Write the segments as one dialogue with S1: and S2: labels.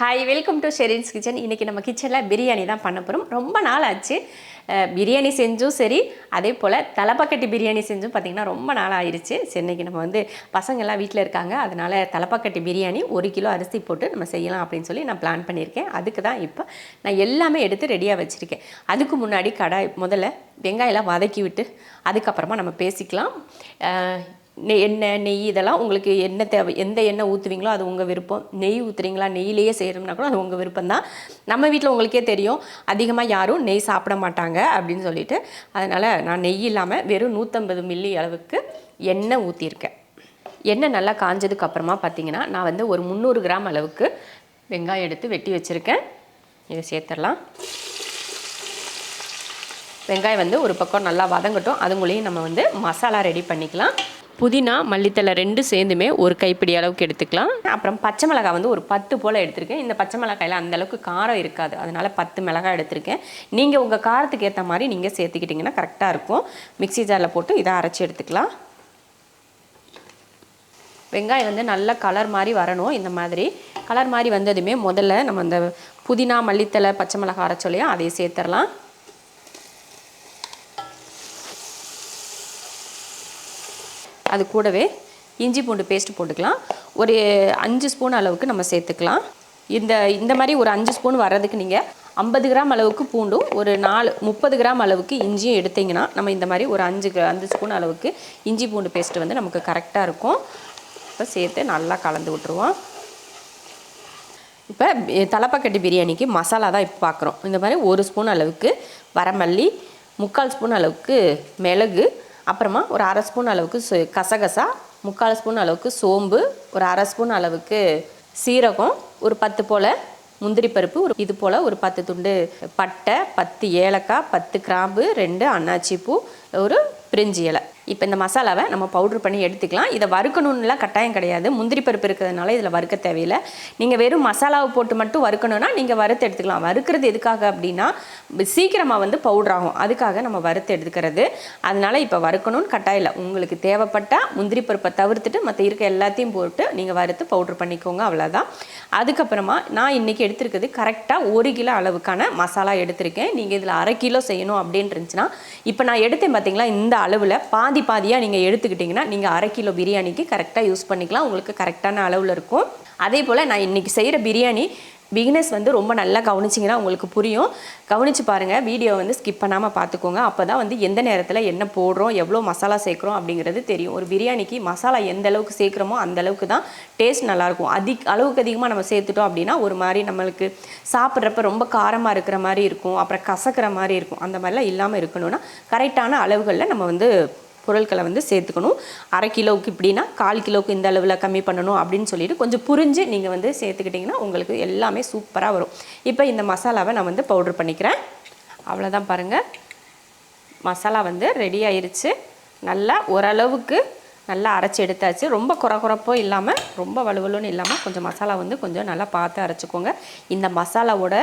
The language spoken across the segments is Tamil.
S1: Hi welcome to Sherin's kitchen இன்றைக்கி நம்ம கிச்சனில் பிரியாணி தான் பண்ண போகிறோம் ரொம்ப நாள் ஆச்சு. பிரியாணி செஞ்சும் சரி அதே போல் தலைப்பக்கட்டி பிரியாணி செஞ்சும் பார்த்திங்கன்னா ரொம்ப நாள் ஆயிடுச்சு சென்னைக்கு நம்ம வந்து பசங்கள்லாம் வீட்டில் இருக்காங்க. அதனால் தலைப்பக்கட்டி பிரியாணி ஒரு கிலோ அரிசி போட்டு நம்ம செய்யலாம் அப்படின்னு சொல்லி நான் பிளான் பண்ணியிருக்கேன். அதுக்கு தான் இப்போ நான் எல்லாமே எடுத்து ரெடியாக வச்சுருக்கேன். அதுக்கு முன்னாடி கடாய் முதல்ல வெங்காயெல்லாம் வதக்கி விட்டு அதுக்கப்புறமா நம்ம பேசிக்கலாம். எண்ணெய் நெய் இதெல்லாம் உங்களுக்கு என்ன தேவை எந்த எண்ணெய் ஊற்றுவீங்களோ அது உங்கள் விருப்பம். நெய் ஊற்றுறீங்களா நெய்லேயே செய்கிறோம்னா கூட அது உங்கள் விருப்பம் தான். நம்ம வீட்டில் உங்களுக்கே தெரியும் அதிகமாக யாரும் நெய் சாப்பிட மாட்டாங்க அப்படின்னு சொல்லிட்டு. அதனால் நான் நெய் இல்லாமல் வெறும் நூற்றம்பது மில்லி அளவுக்கு எண்ணெய் ஊற்றியிருக்கேன் எண்ணெய் நல்லா காஞ்சதுக்கு அப்புறமா பார்த்தீங்கன்னா நான் வந்து ஒரு முந்நூறு கிராம் அளவுக்கு வெங்காயம் எடுத்து வெட்டி வச்சுருக்கேன். இதை சேர்த்துடலாம். வெங்காயம் வந்து ஒரு பக்கம் நல்லா வதங்கட்டும். அதுங்களையும் நம்ம வந்து மசாலா ரெடி பண்ணிக்கலாம். புதினா மல்லித்தலை ரெண்டு சேர்ந்துமே ஒரு கைப்பிடி அளவுக்கு எடுத்துக்கலாம். அப்புறம் பச்சை மிளகாய் வந்து ஒரு பத்து போல் எடுத்திருக்கேன். இந்த பச்சை மிளகாயில் அந்த அளவுக்கு காரம் இருக்காது. அதனால் பத்து மிளகாய் எடுத்திருக்கேன். நீங்கள் உங்கள் காரத்துக்கு ஏற்ற மாதிரி நீங்கள் சேர்த்துக்கிட்டிங்கன்னா கரெக்டாக இருக்கும். மிக்ஸி ஜாரில் போட்டு இதை அரைச்சி எடுத்துக்கலாம். வெங்காயம் வந்து நல்ல கலர் மாதிரி வரணும். இந்த மாதிரி கலர் மாதிரி வந்ததுமே முதல்ல நம்ம அந்த புதினா மல்லித்தலை பச்சை மிளகாய் அரைச்சோலையும் அதையும் சேர்த்துடலாம். அது கூடவே இஞ்சி பூண்டு பேஸ்ட் போட்டுக்கலாம். ஒரு அஞ்சு ஸ்பூன் அளவுக்கு நம்ம சேர்த்துக்கலாம். இந்த இந்த மாதிரி ஒரு அஞ்சு ஸ்பூன் வர்றதுக்கு நீங்கள் ஐம்பது கிராம் அளவுக்கு பூண்டும் ஒரு நாலு முப்பது கிராம் அளவுக்கு இஞ்சியும் எடுத்தீங்கன்னா நம்ம இந்த மாதிரி ஒரு அஞ்சு அஞ்சு ஸ்பூன் அளவுக்கு இஞ்சி பூண்டு பேஸ்ட் வந்து நமக்கு கரெக்டாக இருக்கும். இப்போ சேர்த்து நல்லா கலந்து விட்டுருவோம். இப்போ தலைப்பக்கட்டி பிரியாணிக்கு மசாலா தான் இப்போ பார்க்குறோம் இந்த மாதிரி ஒரு ஸ்பூன் அளவுக்கு வரமல்லி முக்கால் ஸ்பூன் அளவுக்கு மிளகு அப்புறமா ஒரு அரை ஸ்பூன் அளவுக்கு கசகசா முக்கால் ஸ்பூன் அளவுக்கு சோம்பு ஒரு அரை ஸ்பூன் அளவுக்கு சீரகம் ஒரு பத்து போல் முந்திரி பருப்பு ஒரு இது போல் ஒரு பத்து துண்டு பட்டை பத்து ஏலக்காய் பத்து கிராம்பு ரெண்டு அன்னாச்சி பூ ஒரு பிரிஞ்சி இலை. இப்போ இந்த மசாலாவை நம்ம பவுடர் பண்ணி எடுத்துக்கலாம். இதை வறுக்கணும்லாம் கட்டாயம் கிடையாது. முந்திரி பருப்பு இருக்கிறதுனால இதில் வறுக்க தேவையில்லை. நீங்கள் வெறும் மசாலாவை போட்டு மட்டும் வறுக்கணும்னா நீங்கள் வறுத்து எடுத்துக்கலாம். வறுக்கிறது எதுக்காக அப்படின்னா சீக்கிரமாக வந்து பவுடர் ஆகும். அதுக்காக நம்ம வறுத்து எடுத்துக்கிறது. அதனால் இப்போ வறுக்கணும்னு கட்டாயம் இல்லை. உங்களுக்கு தேவைப்பட்டால் முந்திரி பருப்பை தவிர்த்துட்டு மற்ற இருக்க எல்லாத்தையும் போட்டு நீங்கள் வறுத்து பவுடர் பண்ணிக்கோங்க. அவ்வளோதான் அதுக்கப்புறமா நான் இன்றைக்கி எடுத்திருக்கிறது கரெக்டாக ஒரு கிலோ அளவுக்கான மசாலா எடுத்திருக்கேன். நீங்கள் இதில் அரை கிலோ செய்யணும் அப்படின்னு இருந்துச்சுன்னா இப்போ நான் எடுத்தேன் பார்த்தீங்களா இந்த அளவில் பாதி பாதியாக நீங்கள் எடுத்துக்கிட்டிங்கன்னா நீங்கள் அரை கிலோ பிரியாணிக்கு கரெக்டாக யூஸ் பண்ணிக்கலாம். உங்களுக்கு கரெக்டான அளவில் இருக்கும். அதே போல் நான் இன்றைக்கி செய்கிற பிரியாணி பிகினஸ் வந்து ரொம்ப நல்லா கவனிச்சிங்கன்னா உங்களுக்கு புரியும். கவனித்து பாருங்கள் வீடியோ வந்து ஸ்கிப் பண்ணாமல் பார்த்துக்கோங்க அப்போ தான் வந்து எந்த நேரத்தில் என்ன போடுறோம் எவ்வளோ மசாலா சேர்க்குறோம் அப்படிங்கிறது தெரியும். ஒரு பிரியாணிக்கு மசாலா எந்த அளவுக்கு சேர்க்குறோமோ அந்த அளவுக்கு தான் டேஸ்ட் நல்லாயிருக்கும் அதிக அளவுக்கு அதிகமாக நம்ம சேர்த்துட்டோம் அப்படின்னா ஒரு மாதிரி நம்மளுக்கு சாப்பிட்றப்ப ரொம்ப காரமாக இருக்கிற மாதிரி இருக்கும். அப்புறம் கசக்கிற மாதிரி இருக்கும். அந்த மாதிரிலாம் இல்லாமல் இருக்கணும்னா கரெக்டான அளவுகளில் நம்ம வந்து பொருட்களை வந்து சேர்த்துக்கணும். அரை கிலோவுக்கு இப்படின்னா கால் கிலோவுக்கு இந்த அளவில் கம்மி பண்ணணும் அப்படின்னு சொல்லிட்டு கொஞ்சம் புரிஞ்சு நீங்கள் வந்து சேர்த்துக்கிட்டிங்கன்னா உங்களுக்கு எல்லாமே சூப்பராக வரும். இப்போ இந்த மசாலாவை நான் வந்து பவுடர் பண்ணிக்கிறேன். அவ்வளோதான் பாருங்கள் மசாலா வந்து ரெடி ஆயிடுச்சு நல்லா ஓரளவுக்கு நல்லா அரைச்சி எடுத்தாச்சு. ரொம்ப குறை குறைப்போ இல்லாமல் ரொம்ப வலுவலுன்னு இல்லாமல் கொஞ்சம் மசாலா வந்து கொஞ்சம் நல்லா பார்த்து அரைச்சிக்கோங்க. இந்த மசாலாவோட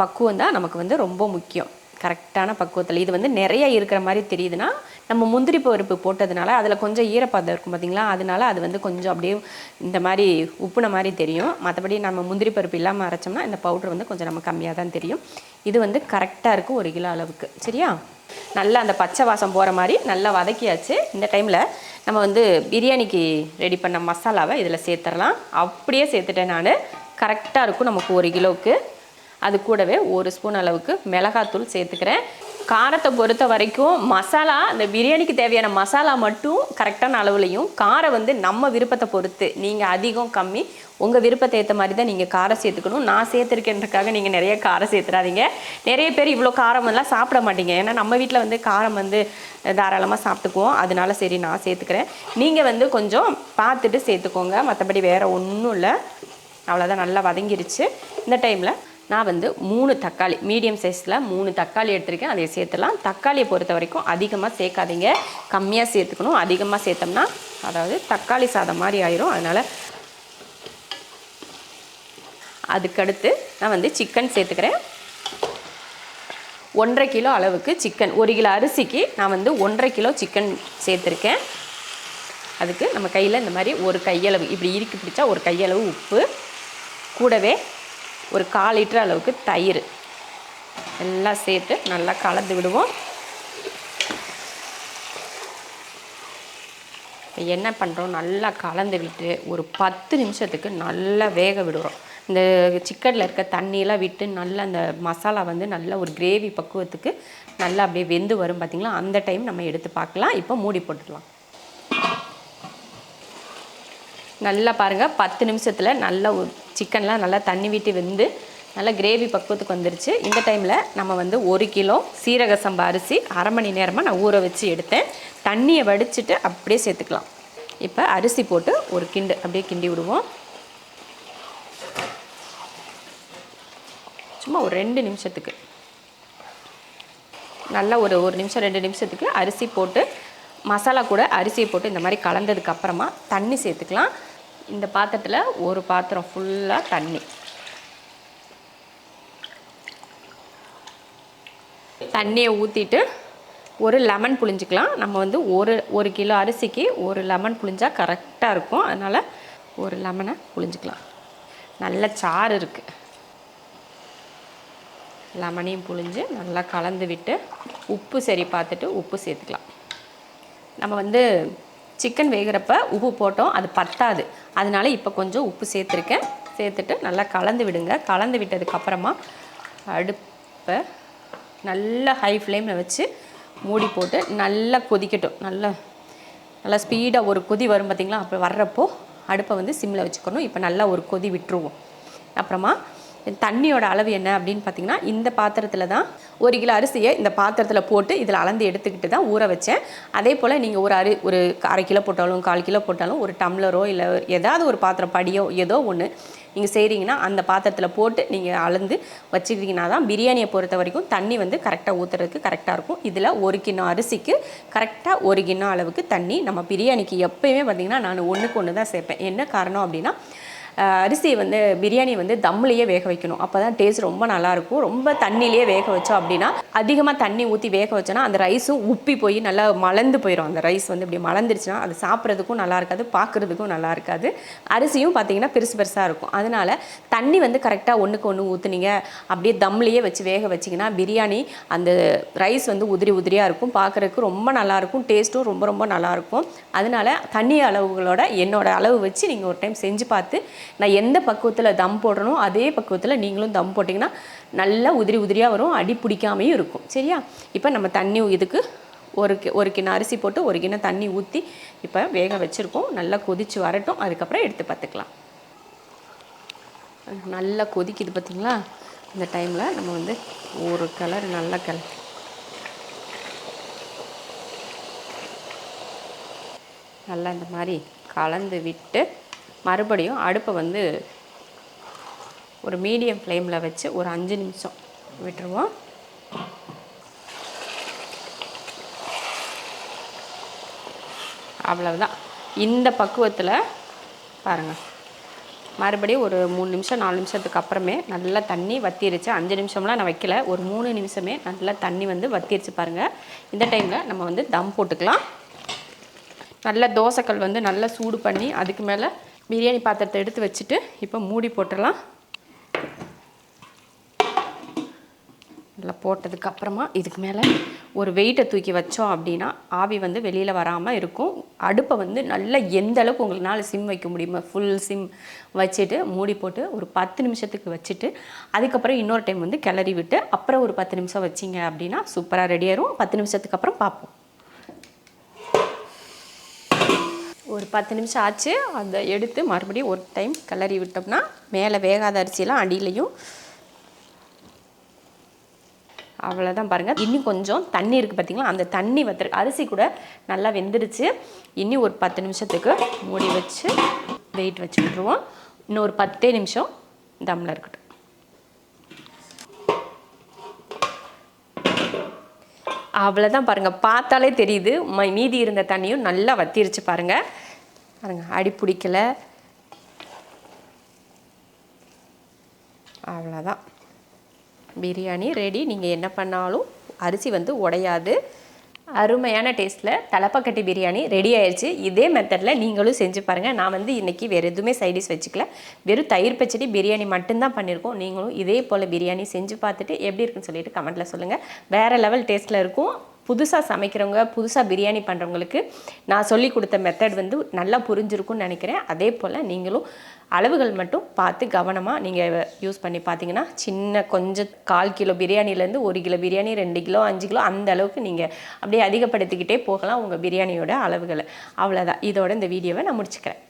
S1: பக்குவம் தான் நமக்கு வந்து ரொம்ப முக்கியம். கரெக்டான பக்குவத்தில். இது வந்து நிறைய இருக்கிற மாதிரி தெரியுதுன்னா நம்ம முந்திரி பருப்பு போட்டதுனால அதில் கொஞ்சம் ஈரப்பதம் இருக்கும் பார்த்தீங்களா அதனால அது வந்து கொஞ்சம் அப்படியே இந்த மாதிரி உப்புன மாதிரி தெரியும். மற்றபடி நம்ம முந்திரி பருப்பு இல்லாமல் அரைச்சோம்னா இந்த பவுடர் வந்து கொஞ்சம் நம்ம கம்மியாக தான் தெரியும். இது வந்து கரெக்டாக இருக்கும் ஒரு கிலோ அளவுக்கு. சரியா? நல்லா அந்த பச்சை வாசம் போகிற மாதிரி நல்லா வதக்கியாச்சு. இந்த டைமில் நம்ம வந்து பிரியாணிக்கு ரெடி பண்ண மசாலாவை இதில் சேர்த்துடலாம். அப்படியே சேர்த்துட்டேன் நான். கரெக்டாக இருக்கும் நமக்கு ஒரு கிலோவுக்கு. அது கூடவே ஒரு ஸ்பூன் அளவுக்கு மிளகாத்தூள் சேர்த்துக்கிறேன். காரத்தை பொறுத்த வரைக்கும் மசாலா இந்த பிரியாணிக்கு தேவையான மசாலா மட்டும் கரெக்டான அளவுலையும் காரம் வந்து நம்ம விருப்பத்தை பொறுத்து நீங்கள் அதிகம் கம்மி உங்கள் விருப்பத்தை ஏற்ற மாதிரி தான் நீங்கள் காரம் சேர்த்துக்கணும். நான் சேர்த்துருக்கேன்றக்காக நீங்கள் நிறைய காரம் சேர்த்துறாதீங்க. நிறைய பேர் இவ்வளோ காரம் எல்லாம் சாப்பிட மாட்டீங்க. ஏன்னா நம்ம வீட்டில் வந்து காரம் வந்து தாராளமாக சாப்பிட்டுக்குவோம். அதனால சரி நான் சேர்த்துக்கிறேன். நீங்கள் வந்து கொஞ்சம் பார்த்துட்டு சேர்த்துக்கோங்க. மற்றபடி வேறு ஒன்றும் இல்லை. அவ்வளோதான் நல்லா வதங்கிருச்சு. இந்த டைமில் நான் வந்து மூணு தக்காளி மீடியம் சைஸில் மூணு தக்காளி எடுத்திருக்கேன். அதை சேர்த்துலாம் தக்காளியை பொறுத்த வரைக்கும் அதிகமாக சேர்க்காதீங்க. கம்மியாக சேர்த்துக்கணும். அதிகமாக சேர்த்தோம்னா அதாவது தக்காளி சாதம் மாதிரி ஆயிரும். அதனால் அதுக்கடுத்து நான் வந்து சிக்கன் சேர்த்துக்கிறேன். ஒன்றரை கிலோ அளவுக்கு சிக்கன் ஒரு கிலோ அரிசிக்கு நான் வந்து ஒன்றரை கிலோ சிக்கன் சேர்த்துருக்கேன். அதுக்கு நம்ம கையில் இந்த மாதிரி ஒரு கையளவு இப்படி இறுக்கி பிடிச்சா ஒரு கையளவு உப்பு. கூடவே ஒரு கால் லிட்டர் அளவுக்கு தயிர். எல்லாம் சேர்த்து நல்லா கலந்து விடுவோம். இப்போ என்ன பண்ணுறோம் நல்லா கலந்து விட்டு ஒரு பத்து நிமிஷத்துக்கு நல்லா வேக விடுறோம். இந்த சிக்கனில் இருக்க தண்ணியெல்லாம் விட்டு நல்லா அந்த மசாலா வந்து நல்ல ஒரு கிரேவி பக்குவத்துக்கு நல்லா அப்படியே வெந்து வரும் பார்த்திங்களா அந்த டைம் நம்ம எடுத்து பார்க்கலாம். இப்போ மூடி போட்டுடலாம். நல்லா பாருங்கள் பத்து நிமிஷத்தில் நல்லா சிக்கன்லாம் நல்லா தண்ணி விட்டு வெந்து நல்லா கிரேவி பக்குவத்துக்கு வந்துருச்சு. இந்த டைமில் நம்ம வந்து ஒரு கிலோ சீரக சம்பா அரிசி அரை மணி நேரமாக நான் ஊற வச்சு எடுத்தேன். தண்ணியை வடிச்சிட்டு அப்படியே சேர்த்துக்கலாம். இப்போ அரிசி போட்டு ஒரு கிண்டு அப்படியே கிண்டி விடுவோம். சும்மா ஒரு ரெண்டு நிமிஷத்துக்கு. நல்லா ஒரு ஒரு நிமிஷம் ரெண்டு நிமிஷத்துக்கு அரிசி போட்டு மசாலா கூட அரிசியை போட்டு இந்த மாதிரி கலந்ததுக்கு அப்புறமா தண்ணி சேர்த்துக்கலாம். இந்த பாத்திரத்தில் ஒரு பாத்திரம் ஃபுல்லாக தண்ணி. தண்ணியை ஊற்றிட்டு ஒரு லெமன் புளிஞ்சிக்கலாம் நம்ம வந்து ஒரு ஒரு கிலோ அரிசிக்கு ஒரு லெமன் புளிஞ்சால் கரெக்டாக இருக்கும். அதனால் ஒரு லெமனை புழிஞ்சிக்கலாம். நல்ல சாறு இருக்குது லெமனையும் புழிஞ்சு நல்லா கலந்து விட்டு உப்பு சரி பார்த்துட்டு உப்பு சேர்த்துக்கலாம். நம்ம வந்து சிக்கன் வேகிறப்ப உப்பு போட்டோம் அது பத்தாது. அதனால இப்போ கொஞ்சம் உப்பு சேர்த்துருக்கேன். சேர்த்துட்டு நல்லா கலந்து விடுங்க. கலந்து விட்டதுக்கப்புறமா அடுப்பை நல்லா ஹை ஃப்ளேமில் வச்சு மூடி போட்டு நல்லா கொதிக்கட்டும். நல்லா நல்லா ஸ்பீடாக ஒரு கொதி வரும் பார்த்திங்களா அப்போ வர்றப்போ அடுப்பை வந்து சிம்மில் வச்சுக்கணும். இப்போ நல்லா ஒரு கொதி விட்டுருவோம். அப்புறமா தண்ணியோட அளவு என்ன அப்படின்னு பார்த்தீங்கன்னா இந்த பாத்திரத்தில் தான் ஒரு கிலோ அரிசியை இந்த பாத்திரத்தில் போட்டு இதில் அளந்து எடுத்துக்கிட்டு தான் ஊற வச்சேன். அதே போல் நீங்கள் ஒரு அரி ஒரு அரை கிலோ போட்டாலும் கால் கிலோ போட்டாலும் ஒரு டம்ளரோ இல்லை ஏதாவது ஒரு பாத்திரம் படியோ ஏதோ ஒன்று நீங்கள் செய்கிறீங்கன்னா அந்த பாத்திரத்தில் போட்டு நீங்கள் அளந்து வச்சுக்கிட்டிங்கன்னா தான் பிரியாணியை பொறுத்த வரைக்கும் தண்ணி வந்து கரெக்டாக ஊற்றுறதுக்கு கரெக்டாக இருக்கும். இதில் ஒரு கிண்ணம் அரிசிக்கு கரெக்டாக ஒரு கிண்ணம் அளவுக்கு தண்ணி நம்ம பிரியாணிக்கு எப்போயுமே பார்த்திங்கன்னா நான் ஒன்றுக்கு ஒன்று தான் சேர்ப்பேன். என்ன காரணம் அப்படின்னா அரிசியை வந்து பிரியாணி வந்து தம்லேயே வேக வைக்கணும். அப்போ தான் டேஸ்ட் ரொம்ப நல்லாயிருக்கும். ரொம்ப தண்ணியிலேயே வேக வச்சோம் அப்படின்னா அதிகமாக தண்ணி ஊற்றி வேக வச்சோன்னா அந்த ரைஸும் உப்பி போய் நல்லா மலர்ந்து போயிடும் அந்த ரைஸ் வந்து இப்படி மலர்ந்துருச்சுன்னா அது சாப்பிட்றதுக்கும் நல்லா இருக்காது பார்க்குறதுக்கும் நல்லா இருக்காது. அரிசியும் பார்த்தீங்கன்னா பெருசு பெருசாக இருக்கும். அதனால தண்ணி வந்து கரெக்டாக ஒன்றுக்கு ஒன்று ஊற்றுனீங்க அப்படியே தம்லேயே வச்சு வேக வச்சிங்கன்னா பிரியாணி அந்த ரைஸ் வந்து உதிரி உதிரியாக இருக்கும். பார்க்குறதுக்கு ரொம்ப நல்லாயிருக்கும். டேஸ்ட்டும் ரொம்ப ரொம்ப நல்லாயிருக்கும். அதனால தண்ணி அளவுகளோட என்னோடய அளவு வச்சு நீங்கள் ஒரு டைம் செஞ்சு பார்த்து நான் எந்த பக்குவத்தில் தம் போடுறனோ அதே பக்குவத்தில் நீங்களும் தம் போட்டிங்கன்னா நல்லா உதிரி உதிரியாக வரும் அடி பிடிக்காமையும் இருக்கும். சரியா? இப்போ நம்ம தண்ணி இதுக்கு ஒரு ஒரு கிண்ணம் அரிசி போட்டு ஒரு கிண்ணம் தண்ணி ஊற்றி இப்போ வேக வச்சுருக்கோம். நல்லா கொதிச்சு வரட்டும். அதுக்கப்புறம் எடுத்து பார்த்துக்கலாம். நல்லா கொதிக்குது பார்த்தீங்களா இந்த டைமில் நம்ம வந்து ஒரு கலர் நல்ல கலர் நல்லா இந்த மாதிரி கலந்து விட்டு மறுபடியும் அடுப்பை வந்து ஒரு மீடியம் ஃப்ளேமில் வச்சு ஒரு அஞ்சு நிமிஷம் விட்டுருவோம். அவ்வளவுதான். இந்த பக்குவத்தில் பாருங்கள் மறுபடியும் ஒரு மூணு நிமிஷம் நாலு நிமிஷத்துக்கு அப்புறமே நல்லா தண்ணி வத்திருச்சு. அஞ்சு நிமிஷம்லாம் நான் வைக்கல. ஒரு மூணு நிமிஷமே நல்லா தண்ணி வந்து வத்திருச்சு பாருங்கள் இந்த டைமில் நம்ம வந்து தம் போட்டுக்கலாம். நல்ல தோசைக்கல் வந்து நல்லா சூடு பண்ணி அதுக்கு மேலே பிரியாணி பாத்திரத்தை எடுத்து வச்சுட்டு இப்போ மூடி போட்டுடலாம். நல்லா போட்டதுக்கப்புறமா இதுக்கு மேலே ஒரு வெயிட்டை தூக்கி வச்சோம் அப்படின்னா ஆவி வந்து வெளியில் வராமல் இருக்கும். அடுப்பை வந்து நல்லா எந்த அளவுக்கு உங்களால் சிம் வைக்க முடியுமோ ஃபுல் சிம் வச்சுட்டு மூடி போட்டு ஒரு பத்து நிமிஷத்துக்கு வச்சுட்டு அதுக்கப்புறம் இன்னொரு டைம் வந்து கிளறி விட்டு அப்புறம் ஒரு பத்து நிமிஷம் வச்சிங்க அப்படின்னா சூப்பராக ரெடி ஆயிரும். பத்து நிமிஷத்துக்கு அப்புறம் பார்ப்போம். ஒரு பத்து நிமிஷம் ஆச்சு. அதை எடுத்து மறுபடியும் ஒரு டைம் கிளறி விட்டோம்னா மேலே வேகாத அரிசியெல்லாம் அடியிலையும் அவ்வளோதான் பாருங்கள் இன்னும் கொஞ்சம் தண்ணி இருக்குது பார்த்தீங்களா அந்த தண்ணி வத்து அரிசி கூட நல்லா வெந்துடுச்சு இனி ஒரு பத்து நிமிஷத்துக்கு மூடி வச்சு வெயிட் வச்சு விட்ருவோம் இன்னும் ஒரு பத்தே நிமிஷம் தம்மில் இருக்கட்டும். அவ்வளோதான் பாருங்கள் பார்த்தாலே தெரியுது. ம- மீதி இருந்த தண்ணியும் நல்லா வத்திருச்சு பாருங்கள் பாருங்கள் அடி பிடிக்கல. அவ்வளோதான் பிரியாணி ரெடி நீங்கள் என்ன பண்ணாலும் அரிசி வந்து உடையாது. அருமையான டேஸ்ட்டில் தலப்பாக்கட்டி பிரியாணி ரெடி ஆயிடுச்சு இதே மெத்தடில் நீங்களும் செஞ்சு பாருங்கள் நான் வந்து இன்றைக்கி வேறு எதுவுமே சைடிஷ் வச்சுக்கல. வெறும் தயிர் பச்சடி பிரியாணி மட்டும்தான் பண்ணியிருக்கோம் நீங்களும் இதே போல் பிரியாணி செஞ்சு பார்த்துட்டு எப்படி இருக்குன்னு சொல்லிட்டு கமெண்ட்டில் சொல்லுங்கள் வேறு லெவல் டேஸ்ட்டில் இருக்கும். புதுசாக சமைக்கிறவங்க புதுசாக பிரியாணி பண்ணுறவங்களுக்கு நான் சொல்லி கொடுத்த மெத்தட் வந்து நல்லா புரிஞ்சிருக்கும்னு நினைக்கிறேன். அதே போல் நீங்களும் அளவுகள் மட்டும் பார்த்து கவனமாக நீங்கள் யூஸ் பண்ணி பார்த்தீங்கன்னா சின்ன கொஞ்சம் கால் கிலோ பிரியாணிலேருந்து ஒரு கிலோ பிரியாணி ரெண்டு கிலோ அஞ்சு கிலோ அந்த அளவுக்கு நீங்கள் அப்படியே அதிகப்படுத்திக்கிட்டே போகலாம் உங்கள் பிரியாணியோட அளவுகளை. அவ்வளோதான் இதோட இந்த வீடியோவை நான் முடிச்சுக்கிறேன்.